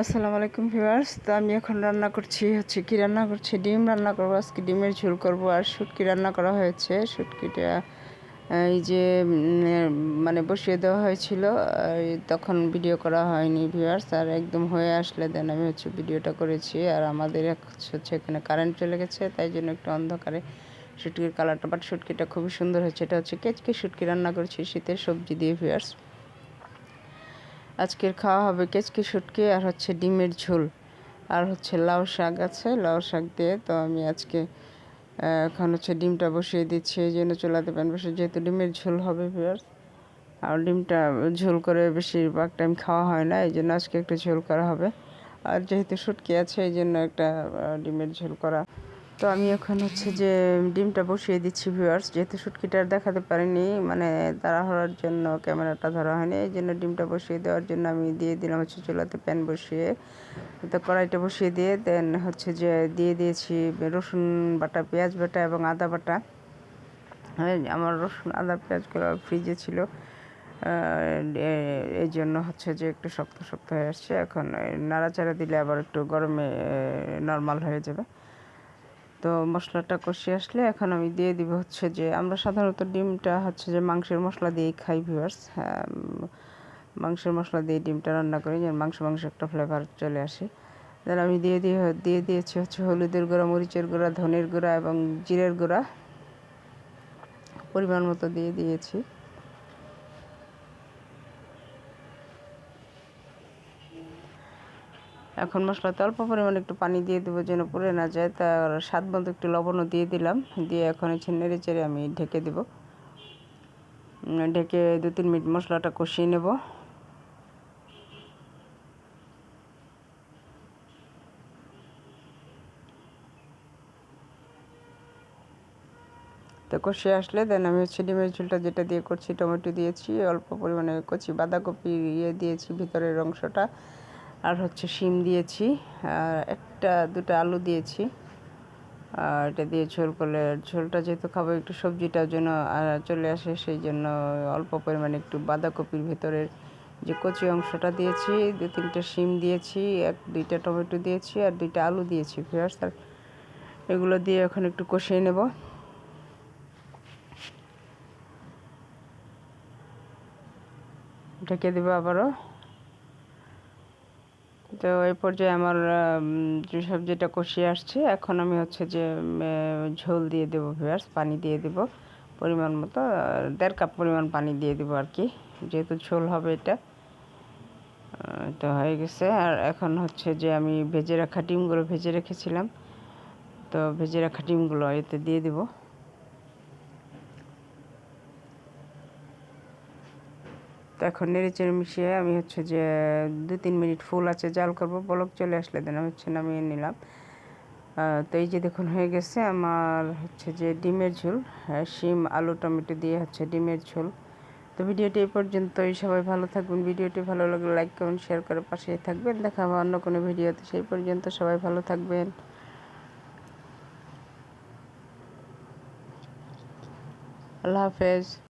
আসসালামু আলাইকুম ভিউয়ার্স। তো আমি এখন রান্না করছি হচ্ছে কি রান্না করছি? ডিম রান্না করব, আজকে ডিমের ঝোল করব। আর শুটকি রান্না করা হয়েছে। শুটকিটা এই যে মানে বসিয়ে দেওয়া হয়েছিল। তখন ভিডিও করা হয়নি ভিউয়ার্স। আর একদম হয়ে আসলে দেন আমি হচ্ছে ভিডিওটা করেছি। আর আমাদের হচ্ছে এখানে কারেন্ট চলে গেছে। তাই জন্য একটু অন্ধকারে শুটকির কালারটা বাট শুটকিটা খুবই সুন্দর হয়েছে। এটা হচ্ছে কেচকে শুটকি রান্না করেছি শীতের সবজি দিয়ে ভিউয়ার্স। আজকের খাওয়া হবে কেচকি শুটকি আর হচ্ছে ডিমের ঝোল। আর হচ্ছে লাউ শাক আছে, লাউ শাক দিয়ে তো আমি আজকে এখন হচ্ছে ডিমটা বসিয়ে দিচ্ছি, এই জন্য চুলাতে প্যান বসে যেহেতু ডিমের ঝোল হবে ভিউয়ার্স আর ডিমটা ঝোল করে বেশিরভাগ টাইম খাওয়া হয় না, এই জন্য আজকে একটু ঝোল করা হবে। আর যেহেতু শুটকি আছে, এই জন্য একটা ডিমের ঝোল করা। তো আমি এখন হচ্ছে যে ডিমটা বসিয়ে দিচ্ছি ভিউয়ার্স যেহেতু শুটকিটা আর দেখাতে পারিনি মানে তাড়াহুড়ার জন্য ক্যামেরাটা ধরা হয়নি, এই জন্য ডিমটা বসিয়ে দেওয়ার জন্য আমি দিয়ে দিলাম হচ্ছে চুলাতে প্যান বসিয়ে। তো কড়াইটা বসিয়ে দিয়ে দেন হচ্ছে যে দিয়ে দিয়েছি রসুন বাটা, পেঁয়াজ বাটা এবং আদা বাটা। আমার রসুন, আদা, পেঁয়াজগুলো ফ্রিজে ছিল। এই জন্য হচ্ছে যে একটু শক্ত শক্ত হয়ে আসছে। এখন নাড়াচাড়া দিলে আবার একটু গরমে নর্মাল হয়ে যাবে। তো মশলাটা কষিয়ে আসলে এখন আমি দিয়ে দিব হচ্ছে যে আমরা সাধারণত ডিমটা হচ্ছে যে মাংসের মশলা দিয়েই খাই ভিউয়ার্স হ্যাঁ মাংসের মশলা দিয়ে ডিমটা রান্না করি, যেন মাংস মাংস একটা ফ্লেভার চলে আসে। দেন আমি দিয়ে দিয়ে দিয়ে দিয়েছি হচ্ছে হলুদের গুঁড়া, মরিচের গুঁড়া, ধনের গুঁড়া এবং জিরের গুঁড়া। পরিমাণ মতো দিয়ে দিয়েছি। এখন মশলাতে অল্প পরিমাণে একটু পানি দিয়ে দেবো যেন পুড়ে না যায়। তার স্বাদ মতো একটু লবণও দিয়ে দিলাম। দিয়ে এখন হচ্ছে নেড়ে চেড়ে আমি ঢেকে দেবো। ঢেকে দু তিন মিনিট মশলাটা কষিয়ে নেব। তো কষিয়ে আসলে দেন আমি হচ্ছে ডিমের ঝোলটা যেটা দিয়ে করছি, টমেটো দিয়েছি, অল্প পরিমাণে কচি বাঁধাকপি ইয়ে দিয়েছি ভিতরের অংশটা। আর হচ্ছে শিম দিয়েছি, আর একটা, দুটো আলু দিয়েছি। আর এটা দিয়ে ঝোল করলে, ঝোলটা যেহেতু খাব একটু সবজিটার জন্য চলে আসে সেই জন্য অল্প পরিমাণে একটু বাঁধাকপির ভেতরের যে কচি অংশটা দিয়েছি, দু তিনটে শিম দিয়েছি, এক, দুইটা টমেটো দিয়েছি, আর দুইটা আলু দিয়েছি ফেরাস আর এগুলো দিয়ে এখন একটু কষিয়ে নেব। ঢেকে দেবো আবারও। তো এই পর্যায়ে আমার সবজিটা কষিয়ে আসছে, এখন আমি হচ্ছে যে ঝোল দিয়ে দেবো ভিউয়ার্স পানি দিয়ে দেবো পরিমাণ মতো দেড় কাপ পরিমাণ পানি দিয়ে দেবো আর কি, যেহেতু ঝোল হবে এটা। তো হয়ে গেছে, আর এখন হচ্ছে যে আমি ভেজে রাখা ডিমগুলো ভেজে রেখেছিলাম। তো ভেজে রাখা ডিমগুলো এতে দিয়ে দেবো। তো এখন নেড়ে চেড়ে মিশিয়ে আমি হচ্ছে যে দু তিন মিনিট ফুল আছে জাল করব বলক চলে আসলে দেন হচ্ছে নামিয়ে নিলাম। তো এই যে দেখুন হয়ে গেছে আমার হচ্ছে যে ডিমের ঝোল হ্যাঁ, শিম আলু টমেটো দিয়ে হচ্ছে ডিমের ঝোল। তো ভিডিওটি এই পর্যন্তই সবাই ভালো থাকবেন ভিডিওটি ভালো লাগলে লাইক করুন শেয়ার করে পাশেই থাকবেন। দেখা হবে অন্য কোনো ভিডিওতে সেই পর্যন্ত সবাই ভালো থাকবেন। আল্লাহ হাফেজ।